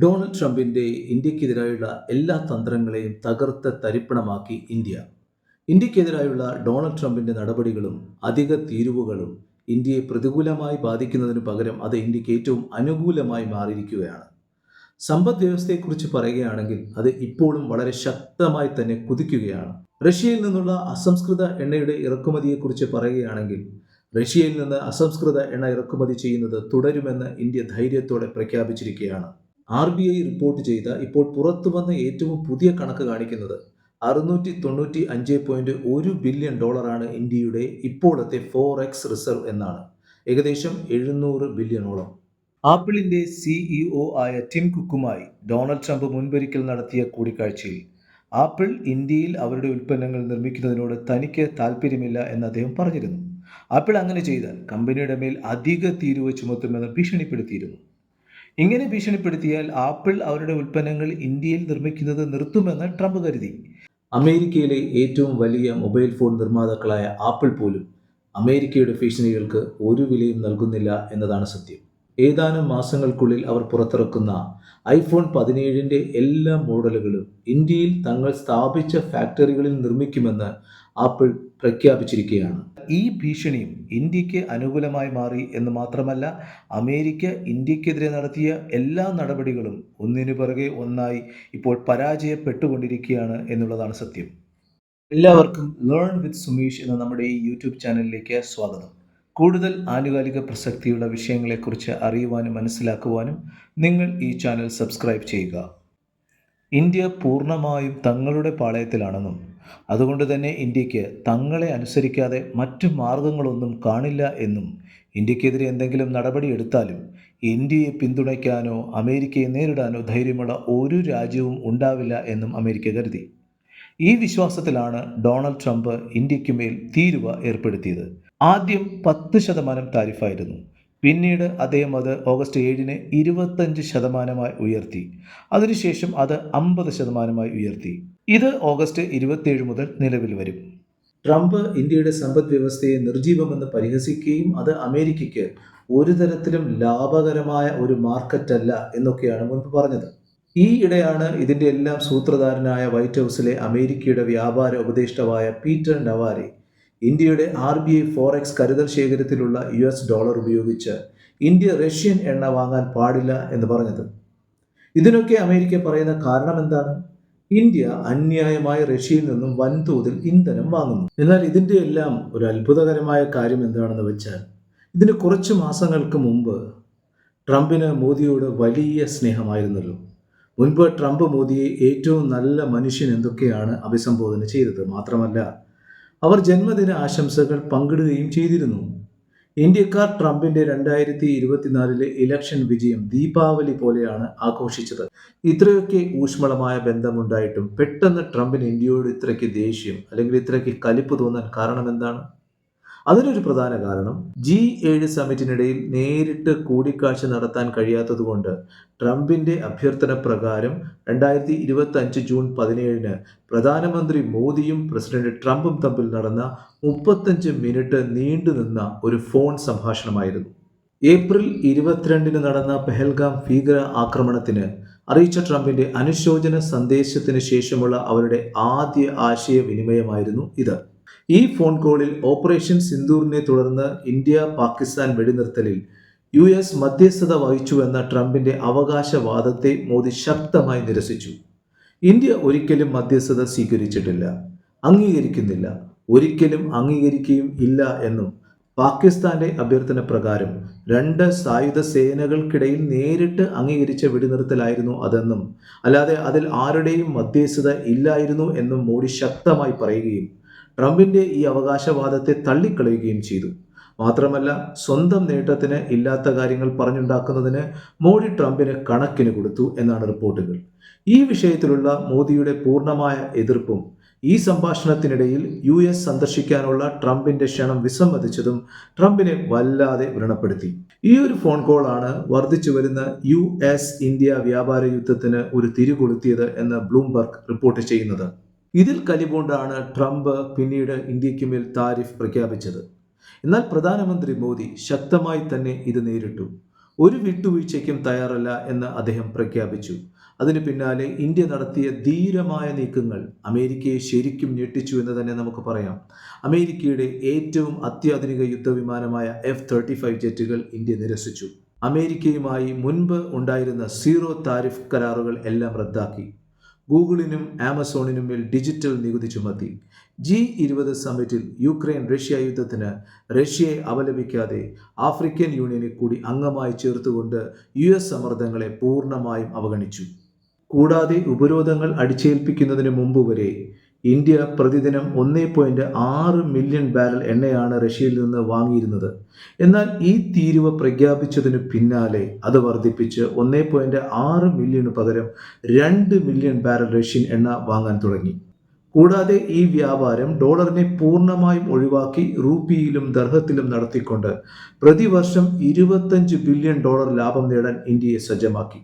Donald ട്രംപിന്റെ ഇന്ത്യക്കെതിരായുള്ള എല്ലാ തന്ത്രങ്ങളെയും തകർത്ത് തരിപ്പണമാക്കി ഇന്ത്യ. ഇന്ത്യക്കെതിരായുള്ള ഡൊണാൾഡ് ട്രംപിന്റെ നടപടികളും അധിക തീരുവകളും ഇന്ത്യയെ പ്രതികൂലമായി ബാധിക്കുന്നതിന് പകരം അത് ഇന്ത്യയ്ക്ക് ഏറ്റവും അനുകൂലമായി മാറിയിരിക്കുകയാണ്. സമ്പദ് വ്യവസ്ഥയെക്കുറിച്ച് പറയുകയാണെങ്കിൽ അത് ഇപ്പോഴും വളരെ ശക്തമായി തന്നെ കുതിക്കുകയാണ്. റഷ്യയിൽ നിന്നുള്ള അസംസ്കൃത എണ്ണയുടെ ഇറക്കുമതിയെക്കുറിച്ച് പറയുകയാണെങ്കിൽ റഷ്യയിൽ നിന്ന് അസംസ്കൃത എണ്ണ ഇറക്കുമതി ചെയ്യുന്നത് തുടരുമെന്ന് ഇന്ത്യ ധൈര്യത്തോടെ പ്രഖ്യാപിച്ചിരിക്കുകയാണ്. ആർ ബി ഐ റിപ്പോർട്ട് ചെയ്ത ഇപ്പോൾ പുറത്തു വന്ന ഏറ്റവും പുതിയ കണക്ക് കാണിക്കുന്നത് അറുന്നൂറ്റി തൊണ്ണൂറ്റി അഞ്ച് പോയിന്റ് ഒരു ബില്യൺ ഡോളറാണ് ഇന്ത്യയുടെ ഇപ്പോഴത്തെ ഫോർ എക്സ് റിസർവ് എന്നാണ്. ഏകദേശം എഴുന്നൂറ് ബില്യണോളം. ആപ്പിളിന്റെ സിഇഒ ആയ ടിം കുക്കുമായി ഡൊണാൾഡ് ട്രംപ് മുൻപൊരിക്കൽ നടത്തിയ കൂടിക്കാഴ്ചയിൽ ആപ്പിൾ ഇന്ത്യയിൽ അവരുടെ ഉൽപ്പന്നങ്ങൾ നിർമ്മിക്കുന്നതിനോട് തനിക്ക് താല്പര്യമില്ല എന്ന് അദ്ദേഹം പറഞ്ഞിരുന്നു. ആപ്പിൾ അങ്ങനെ ചെയ്താൽ കമ്പനിയുടെ മേൽ അധിക തീരുവ ചുമത്തുമെന്ന് ഭീഷണിപ്പെടുത്തിയിരുന്നു. ഇങ്ങനെ ഭീഷണിപ്പെടുത്തിയാൽ ആപ്പിൾ അവരുടെ ഉൽപ്പന്നങ്ങൾ ഇന്ത്യയിൽ നിർമ്മിക്കുന്നത് നിർത്തുമെന്ന് ട്രംപ് കരുതി. അമേരിക്കയിലെ ഏറ്റവും വലിയ മൊബൈൽ ഫോൺ നിർമ്മാതാക്കളായ ആപ്പിൾ പോലും അമേരിക്കയുടെ ഭീഷണികൾക്ക് ഒരു വിലയും നൽകുന്നില്ല എന്നതാണ് സത്യം. ഏതാനും മാസങ്ങൾക്കുള്ളിൽ അവർ പുറത്തിറക്കുന്ന ഐഫോൺ പതിനേഴിന്റെ എല്ലാ മോഡലുകളും ഇന്ത്യയിൽ തങ്ങൾ സ്ഥാപിച്ച ഫാക്ടറികളിൽ നിർമ്മിക്കുമെന്ന് ആപ്പിൾ പ്രഖ്യാപിച്ചിരിക്കുകയാണ്. ഈ ഭീഷണിയും ഇന്ത്യയ്ക്ക് അനുകൂലമായി മാറി എന്ന് മാത്രമല്ല അമേരിക്ക ഇന്ത്യക്കെതിരെ നടത്തിയ എല്ലാ നടപടികളും ഒന്നിനു പിറകെ ഒന്നായി ഇപ്പോൾ പരാജയപ്പെട്ടുകൊണ്ടിരിക്കുകയാണ് എന്നുള്ളതാണ് സത്യം. എല്ലാവർക്കും ലേൺ വിത്ത് സുമീഷ് എന്ന നമ്മുടെ ഈ യൂട്യൂബ് ചാനലിലേക്ക് സ്വാഗതം. കൂടുതൽ ആനുകാലിക പ്രസക്തിയുള്ള വിഷയങ്ങളെക്കുറിച്ച് അറിയുവാനും മനസ്സിലാക്കുവാനും നിങ്ങൾ ഈ ചാനൽ സബ്സ്ക്രൈബ് ചെയ്യുക. ഇന്ത്യ പൂർണമായും തങ്ങളുടെ പാളയത്തിലാണെന്നും അതുകൊണ്ട് തന്നെ ഇന്ത്യയ്ക്ക് തങ്ങളെ അനുസരിക്കാതെ മറ്റു മാർഗങ്ങളൊന്നും കാണില്ല എന്നും ഇന്ത്യക്കെതിരെ എന്തെങ്കിലും നടപടിയെടുത്താലും ഇന്ത്യയെ പിന്തുണയ്ക്കാനോ അമേരിക്കയെ നേരിടാനോ ധൈര്യമുള്ള ഒരു രാജ്യവും ഉണ്ടാവില്ല എന്നും അമേരിക്ക കരുതി. ഈ വിശ്വാസത്തിലാണ് ഡൊണാൾഡ് ട്രംപ് ഇന്ത്യയ്ക്ക് മേൽ തീരുവ ഏർപ്പെടുത്തിയത്. ആദ്യം പത്ത് ശതമാനം താരിഫായിരുന്നു. പിന്നീട് അദ്ദേഹം അത് ഓഗസ്റ്റ് ഏഴിന് ഇരുപത്തഞ്ച് ശതമാനമായി ഉയർത്തി. അതിനുശേഷം അത് അമ്പത് ശതമാനമായി ഉയർത്തി. ഇത് ഓഗസ്റ്റ് ഇരുപത്തിയേഴ് മുതൽ നിലവിൽ വരും. ട്രംപ് ഇന്ത്യയുടെ സമ്പദ് വ്യവസ്ഥയെ നിർജീവമെന്ന് പരിഹസിക്കുകയും അത് അമേരിക്കയ്ക്ക് ഒരു തരത്തിലും ലാഭകരമായ ഒരു മാർക്കറ്റല്ല എന്നൊക്കെയാണ് മുൻപ് പറഞ്ഞത്. ഈ ഇടെയാണ് ഇതിന്റെ എല്ലാം സൂത്രധാരനായ വൈറ്റ് ഹൗസിലെ അമേരിക്കയുടെ വ്യാപാര ഉപദേഷ്ടാവായ പീറ്റർ നവാരെ ഇന്ത്യയുടെ ആർ ബി ഐ ഫോറക്സ് കരുതൽ ശേഖരത്തിലുള്ള യു എസ് ഡോളർ ഉപയോഗിച്ച് ഇന്ത്യ റഷ്യൻ എണ്ണ വാങ്ങാൻ പാടില്ല എന്ന് പറഞ്ഞത്. ഇതിനൊക്കെ അമേരിക്ക പറയുന്ന കാരണം എന്താണ്? ഇന്ത്യ അന്യായമായി റഷ്യയിൽ നിന്നും വൻതോതിൽ ഇന്ധനം വാങ്ങുന്നു. എന്നാൽ ഇതിന്റെ എല്ലാം ഒരു അത്ഭുതകരമായ കാര്യം എന്താണെന്ന് വെച്ചാൽ ഇതിന് കുറച്ച് മാസങ്ങൾക്ക് മുമ്പ് ട്രംപിന് മോദിയോട് വലിയ സ്നേഹമായിരുന്നല്ലോ. മുൻപ് ട്രംപ് മോദിയെ ഏറ്റവും നല്ല മനുഷ്യൻ എന്തൊക്കെയാണ് അഭിസംബോധന ചെയ്തത്? മാത്രമല്ല അവർ ജന്മദിന ആശംസകൾ പങ്കിടുകയും ചെയ്തിരുന്നു. ഇന്ത്യക്കാർ ട്രംപിന്റെ രണ്ടായിരത്തി ഇരുപത്തിനാലിലെ ഇലക്ഷൻ വിജയം ദീപാവലി പോലെയാണ് ആഘോഷിച്ചത്. ഇത്രയൊക്കെ ഊഷ്മളമായ ബന്ധമുണ്ടായിട്ടും പെട്ടെന്ന് ട്രംപിന് ഇന്ത്യയോട് ഇത്രയ്ക്ക് ദേഷ്യം അല്ലെങ്കിൽ ഇത്രയ്ക്ക് കലിപ്പ് തോന്നാൻ കാരണം എന്താണ് അതിനൊരു പ്രധാന കാരണം ജി ഏഴ് സമിറ്റിനിടയിൽ നേരിട്ട് കൂടിക്കാഴ്ച നടത്താൻ കഴിയാത്തതുകൊണ്ട് ട്രംപിന്റെ അഭ്യർത്ഥന പ്രകാരം രണ്ടായിരത്തി ഇരുപത്തി അഞ്ച് ജൂൺ പതിനേഴിന് പ്രധാനമന്ത്രി മോദിയും പ്രസിഡന്റ് ട്രംപും തമ്മിൽ നടന്ന മുപ്പത്തഞ്ച് മിനിറ്റ് നീണ്ടുനിന്ന ഒരു ഫോൺ സംഭാഷണമായിരുന്നു. ഏപ്രിൽ ഇരുപത്തിരണ്ടിന് നടന്ന പെഹൽഗാം ഭീകര ആക്രമണത്തിന് അറിയിച്ച ട്രംപിന്റെ അനുശോചന സന്ദേശത്തിന് ശേഷമുള്ള അവരുടെ ആദ്യ ആശയവിനിമയമായിരുന്നു ഇത്. ഈ ഫോൺ കോളിൽ ഓപ്പറേഷൻ സിന്ദൂറിനെ തുടർന്ന് ഇന്ത്യ പാകിസ്ഥാൻ വെടിനിർത്തലിൽ യു എസ് മധ്യസ്ഥത വഹിച്ചുവെന്ന ട്രംപിന്റെ അവകാശവാദത്തെ മോദി ശക്തമായി നിരസിച്ചു. ഇന്ത്യ ഒരിക്കലും മധ്യസ്ഥത സ്വീകരിച്ചിട്ടില്ല അംഗീകരിക്കുന്നില്ല ഒരിക്കലും അംഗീകരിക്കുകയും ഇല്ല എന്നും പാകിസ്ഥാന്റെ അഭ്യർത്ഥന പ്രകാരം രണ്ട് സായുധ സേനകൾക്കിടയിൽ നേരിട്ട് അംഗീകരിച്ച വെടിനിർത്തലായിരുന്നു അതെന്നും അല്ലാതെ അതിൽ ആരുടെയും മധ്യസ്ഥത ഇല്ലായിരുന്നു എന്നും മോഡി ശക്തമായി പറയുകയും ട്രംപിന്റെ ഈ അവകാശവാദത്തെ തള്ളിക്കളയുകയും ചെയ്തു. മാത്രമല്ല സ്വന്തം നേട്ടത്തിന് ഇല്ലാത്ത കാര്യങ്ങൾ പറഞ്ഞുണ്ടാക്കുന്നതിന് മോഡി ട്രംപിന് കണക്കിന് കൊടുത്തു എന്നാണ് റിപ്പോർട്ടുകൾ. ഈ വിഷയത്തിലുള്ള മോദിയുടെ പൂർണമായ എതിർപ്പും ഈ സംഭാഷണത്തിനിടയിൽ യു എസ് സന്ദർശിക്കാനുള്ള ട്രംപിന്റെ ക്ഷണം വിസമ്മതിച്ചതും ട്രംപിനെ വല്ലാതെ വ്രണപ്പെടുത്തി. ഈ ഒരു ഫോൺ കോളാണ് വർദ്ധിച്ചു വരുന്ന യു എസ് ഇന്ത്യ വ്യാപാര യുദ്ധത്തിന് ഒരു തിരികൊളുത്തിയത് എന്ന് ബ്ലൂംബർഗ് റിപ്പോർട്ട് ചെയ്യുന്നത്. ഇതിൽ കലിപൂണ്ടാണ് ട്രംപ് പിന്നീട് ഇന്ത്യയ്ക്ക് മേൽ താരിഫ് പ്രഖ്യാപിച്ചത്. എന്നാൽ പ്രധാനമന്ത്രി മോദി ശക്തമായി തന്നെ ഇത് നേരിട്ടു. ഒരു വിട്ടുവീഴ്ചയ്ക്കും തയ്യാറല്ല എന്ന് അദ്ദേഹം പ്രഖ്യാപിച്ചു. അതിനു പിന്നാലെ ഇന്ത്യ നടത്തിയ ധീരമായ നീക്കങ്ങൾ അമേരിക്കയെ ശരിക്കും ഞെട്ടിച്ചു എന്ന് തന്നെ നമുക്ക് പറയാം. അമേരിക്കയുടെ ഏറ്റവും അത്യാധുനിക യുദ്ധവിമാനമായ എഫ് തേർട്ടി ഫൈവ് ജെറ്റുകൾ ഇന്ത്യ നിരസിച്ചു. അമേരിക്കയുമായി മുൻപ് ഉണ്ടായിരുന്ന സീറോ താരിഫ് കരാറുകൾ എല്ലാം റദ്ദാക്കി. ഗൂഗിളിനും ആമസോണിനും മേൽ ഡിജിറ്റൽ നികുതി ചുമത്തി. ജി ഇരുപത് സമ്മിറ്റിൽ യുക്രൈൻ റഷ്യ യുദ്ധത്തിന് റഷ്യയെ അപലപിക്കാതെ ആഫ്രിക്കൻ യൂണിയനെ കൂടി അംഗമായി ചേർത്തുകൊണ്ട് യു എസ് സമ്മർദ്ദങ്ങളെ പൂർണമായും അവഗണിച്ചു. കൂടാതെ ഉപരോധങ്ങൾ അടിച്ചേൽപ്പിക്കുന്നതിന് മുമ്പ് വരെ ഇന്ത്യ പ്രതിദിനം ഒന്നേ പോയിന്റ് ആറ് മില്യൺ ബാരൽ എണ്ണയാണ് റഷ്യയിൽ നിന്ന് വാങ്ങിയിരുന്നത്. എന്നാൽ ഈ തീരുവ പ്രഖ്യാപിച്ചതിന് പിന്നാലെ അത് വർദ്ധിപ്പിച്ച് ഒന്നേ പോയിന്റ് ആറ് മില്യണിന് പകരം രണ്ട് മില്യൺ ബാരൽ റഷ്യൻ എണ്ണ വാങ്ങാൻ തുടങ്ങി. കൂടാതെ ഈ വ്യാപാരം ഡോളറിനെ പൂർണമായും ഒഴിവാക്കി റൂപ്പിയിലും ദർഹത്തിലും നടത്തിക്കൊണ്ട് പ്രതിവർഷം ഇരുപത്തഞ്ച് ബില്യൺ ഡോളർ ലാഭം നേടാൻ ഇന്ത്യയെ സജ്ജമാക്കി.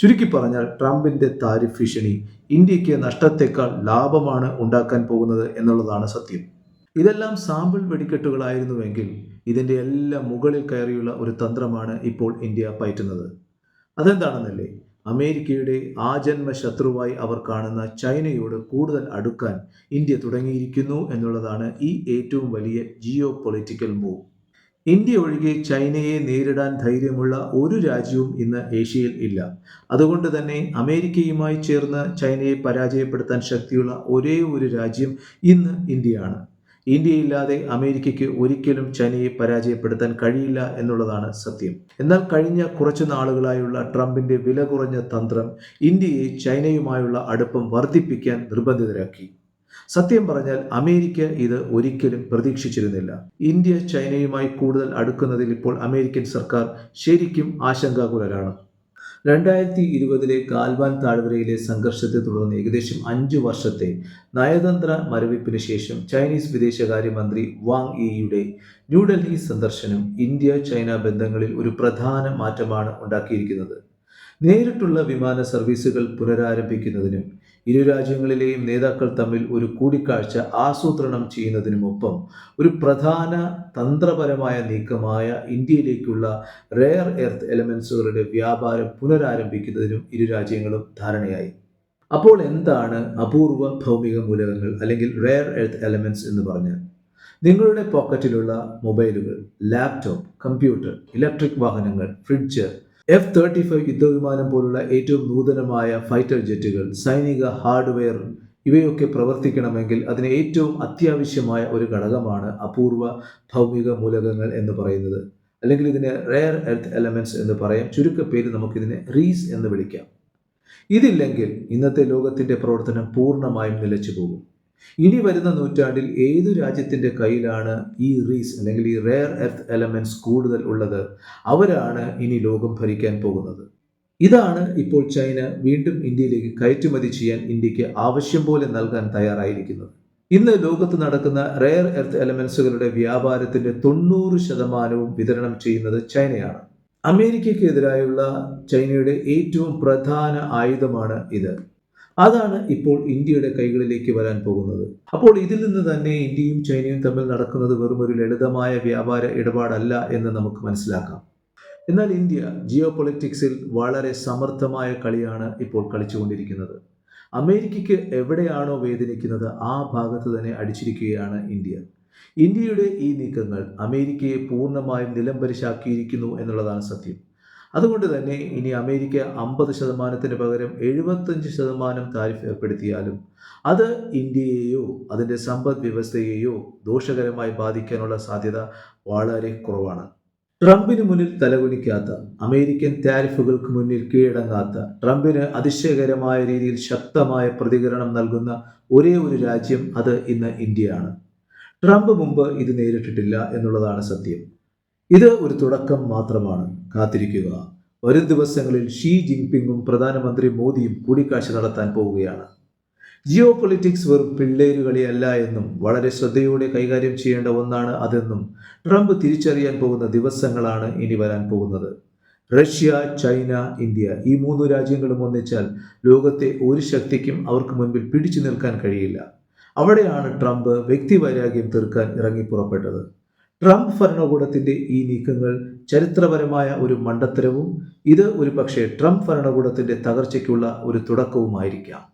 ചുരുക്കി പറഞ്ഞാൽ ട്രംപിന്റെ താരിഫ് ഭീഷണി ഇന്ത്യയ്ക്ക് നഷ്ടത്തേക്കാൾ ലാഭമാണ് ഉണ്ടാക്കാൻ പോകുന്നത് എന്നുള്ളതാണ് സത്യം. ഇതെല്ലാം സാമ്പിൾ വെടിക്കെട്ടുകളായിരുന്നുവെങ്കിൽ ഇതിന്റെ എല്ലാം മുകളിൽ കയറിയുള്ള ഒരു തന്ത്രമാണ് ഇപ്പോൾ ഇന്ത്യ പയറ്റുന്നത്. അതെന്താണെന്നല്ലേ? അമേരിക്കയുടെ ആജന്മ ശത്രുവായി അവർ കാണുന്ന ചൈനയോട് കൂടുതൽ അടുക്കാൻ ഇന്ത്യ തുടങ്ങിയിരിക്കുന്നു എന്നുള്ളതാണ് ഈ ഏറ്റവും വലിയ ജിയോ പൊളിറ്റിക്കൽ മൂവ്. ഇന്ത്യ ഒഴികെ ചൈനയെ നേരിടാൻ ധൈര്യമുള്ള ഒരു രാജ്യവും ഇന്ന് ഏഷ്യയിൽ ഇല്ല. അതുകൊണ്ട് തന്നെ അമേരിക്കയുമായി ചേർന്ന് ചൈനയെ പരാജയപ്പെടുത്താൻ ശക്തിയുള്ള ഒരേ ഒരു രാജ്യം ഇന്ന് ഇന്ത്യയാണ്. ഇന്ത്യയില്ലാതെ അമേരിക്കയ്ക്ക് ഒരിക്കലും ചൈനയെ പരാജയപ്പെടുത്താൻ കഴിയില്ല എന്നുള്ളതാണ് സത്യം. എന്നാൽ കഴിഞ്ഞ കുറച്ചു നാളുകളായുള്ള ട്രംപിന്റെ വില കുറഞ്ഞ തന്ത്രം ഇന്ത്യയെ ചൈനയുമായുള്ള അടുപ്പം വർദ്ധിപ്പിക്കാൻ നിർബന്ധിതരാക്കി. സത്യം പറഞ്ഞാൽ അമേരിക്ക ഇത് ഒരിക്കലും പ്രതീക്ഷിച്ചിരുന്നില്ല. ഇന്ത്യ ചൈനയുമായി കൂടുതൽ അടുക്കുന്നതിൽ ഇപ്പോൾ അമേരിക്കൻ സർക്കാർ ശരിക്കും ആശങ്കാകുലരാണ്. രണ്ടായിരത്തി ഇരുപതിലെ കാൽവാൻ താഴ്വരയിലെ സംഘർഷത്തെ തുടർന്ന് ഏകദേശം അഞ്ചു വർഷത്തെ നയതന്ത്ര മരവിപ്പിന് ശേഷം ചൈനീസ് വിദേശകാര്യമന്ത്രി വാങ് ഇയുടെ ന്യൂഡൽഹി സന്ദർശനം ഇന്ത്യ ചൈന ബന്ധങ്ങളിൽ ഒരു പ്രധാന മാറ്റമാണ് ഉണ്ടാക്കിയിരിക്കുന്നത്. നേരിട്ടുള്ള വിമാന സർവീസുകൾ പുനരാരംഭിക്കുന്നതിനും ഇരു രാജ്യങ്ങളിലെയും നേതാക്കൾ തമ്മിൽ ഒരു കൂടിക്കാഴ്ച ആസൂത്രണം ചെയ്യുന്നതിനുമൊപ്പം ഒരു പ്രധാന തന്ത്രപരമായ നീക്കമായ ഇന്ത്യയിലേക്കുള്ള റെയർ എർത്ത് എലമെൻസുകളുടെ വ്യാപാരം പുനരാരംഭിക്കുന്നതിനും ഇരു രാജ്യങ്ങളും ധാരണയായി. അപ്പോൾ എന്താണ് അപൂർവ ഭൗമിക മൂലകങ്ങൾ അല്ലെങ്കിൽ റെയർ എർത്ത് എലമെൻസ് എന്ന് പറഞ്ഞാൽ? നിങ്ങളുടെ പോക്കറ്റിലുള്ള മൊബൈലുകൾ ലാപ്ടോപ്പ് കമ്പ്യൂട്ടർ ഇലക്ട്രിക് വാഹനങ്ങൾ ഫ്രിഡ്ജ് എഫ് തേർട്ടി ഫൈവ് യുദ്ധവിമാനം പോലുള്ള ഏറ്റവും നൂതനമായ ഫൈറ്റർ ജെറ്റുകൾ സൈനിക ഹാർഡ്വെയർ ഇവയൊക്കെ പ്രവർത്തിക്കണമെങ്കിൽ അതിന് ഏറ്റവും അത്യാവശ്യമായ ഒരു ഘടകമാണ് അപൂർവ ഭൗമിക മൂലകങ്ങൾ എന്ന് പറയുന്നത്. അല്ലെങ്കിൽ ഇതിനെ റെയർ എർത്ത് എലമെന്റ്സ് എന്ന് പറയാം. ചുരുക്കപ്പേര് നമുക്കിതിനെ റീസ് എന്ന് വിളിക്കാം. ഇതില്ലെങ്കിൽ ഇന്നത്തെ ലോകത്തിന്റെ പ്രവർത്തനം പൂർണമായും നിലച്ചു പോകും. ഇനി വരുന്ന നൂറ്റാണ്ടിൽ ഏതു രാജ്യത്തിന്റെ കയ്യിലാണ് ഈ റീസ് അല്ലെങ്കിൽ ഈ റെയർ എർത്ത് എലമെന്റ്സ് കൂടുതൽ ഉള്ളത്? അവരാണ് ഇനി ലോകം ഭരിക്കാൻ പോകുന്നത്. ഇതാണ് ഇപ്പോൾ ചൈന വീണ്ടും ഇന്ത്യയിലേക്ക് കയറ്റുമതി ചെയ്യാൻ ഇന്ത്യയ്ക്ക് ആവശ്യം പോലെ നൽകാൻ തയ്യാറായിരിക്കുന്നത്. ഇന്ന് ലോകത്ത് നടക്കുന്ന റെയർ എർത്ത് എലമെൻസുകളുടെ വ്യാപാരത്തിന്റെ തൊണ്ണൂറ് ശതമാനവും വിതരണം ചെയ്യുന്നത് ചൈനയാണ്. അമേരിക്കയ്ക്കെതിരായുള്ള ചൈനയുടെ ഏറ്റവും പ്രധാന ആയുധമാണ് ഇത്. അതാണ് ഇപ്പോൾ ഇന്ത്യയുടെ കൈകളിലേക്ക് വരാൻ പോകുന്നത്. അപ്പോൾ ഇതിൽ നിന്ന് തന്നെ ഇന്ത്യയും ചൈനയും തമ്മിൽ നടക്കുന്നത് വെറും ഒരു ലളിതമായ വ്യാപാര ഇടപാടല്ല എന്ന് നമുക്ക് മനസ്സിലാക്കാം. എന്നാൽ ഇന്ത്യ ജിയോ പൊളിറ്റിക്സിൽ വളരെ സമർത്ഥമായ കളിയാണ് ഇപ്പോൾ കളിച്ചുകൊണ്ടിരിക്കുന്നത്. അമേരിക്കയ്ക്ക് എവിടെയാണോ വേദനിക്കുന്നത് ആ ഭാഗത്ത് തന്നെ അടിച്ചിരിക്കുകയാണ് ഇന്ത്യ. ഇന്ത്യയുടെ ഈ നീക്കങ്ങൾ അമേരിക്കയെ പൂർണമായും നിലംപരിശാക്കിയിരിക്കുന്നു എന്നുള്ളതാണ് സത്യം. അതുകൊണ്ട് തന്നെ ഇനി അമേരിക്ക അമ്പത് ശതമാനത്തിന് പകരം എഴുപത്തഞ്ച് ശതമാനം താരിഫ് ഏർപ്പെടുത്തിയാലും അത് ഇന്ത്യയെയോ അതിന്റെ സമ്പദ് വ്യവസ്ഥയെയോ ദോഷകരമായി ബാധിക്കാനുള്ള സാധ്യത വളരെ കുറവാണ്. ട്രംപിന് മുന്നിൽ തലകുനിക്കാത്ത അമേരിക്കൻ താരിഫുകൾക്ക് മുന്നിൽ കീഴടങ്ങാത്ത ട്രംപിന് അതിശയകരമായ രീതിയിൽ ശക്തമായ പ്രതികരണം നൽകുന്ന ഒരേ ഒരു രാജ്യം അത് ഇന്ന് ഇന്ത്യയാണ്. ട്രംപ് മുമ്പ് ഇത് നേരിട്ടിട്ടില്ല എന്നുള്ളതാണ് സത്യം. ഇത് ഒരു തുടക്കം മാത്രമാണ്. കാത്തിരിക്കുക. വരും ദിവസങ്ങളിൽ ഷീ ജിൻപിങ്ങും പ്രധാനമന്ത്രി മോദിയും കൂടിക്കാഴ്ച നടത്താൻ പോവുകയാണ്. ജിയോ പൊളിറ്റിക്സ് വെറും പിള്ളേരുകളിയല്ല എന്നും വളരെ ശ്രദ്ധയോടെ കൈകാര്യം ചെയ്യേണ്ട ഒന്നാണ് അതെന്നും ട്രംപ് തിരിച്ചറിയാൻ പോകുന്ന ദിവസങ്ങളാണ് ഇനി വരാൻ പോകുന്നത്. റഷ്യ ചൈന ഇന്ത്യ ഈ മൂന്ന് രാജ്യങ്ങളും ഒന്നിച്ചാൽ ലോകത്തെ ഒരു ശക്തിക്കും അവർക്ക് മുൻപിൽ പിടിച്ചു നിൽക്കാൻ കഴിയില്ല. അവിടെയാണ് ട്രംപ് വ്യക്തിവൈരാഗ്യം തീർക്കാൻ ഇറങ്ങി പുറപ്പെട്ടത് ട്രംപ് ഭരണകൂടത്തിന്റെ ഈ നീക്കങ്ങൾ ചരിത്രപരമായ ഒരു മണ്ടത്തരവും ഇത് ഒരു പക്ഷേ ട്രംപ് ഭരണകൂടത്തിന്റെ തകർച്ചയ്ക്കുള്ള ഒരു തുടക്കവുമായിരിക്കാം.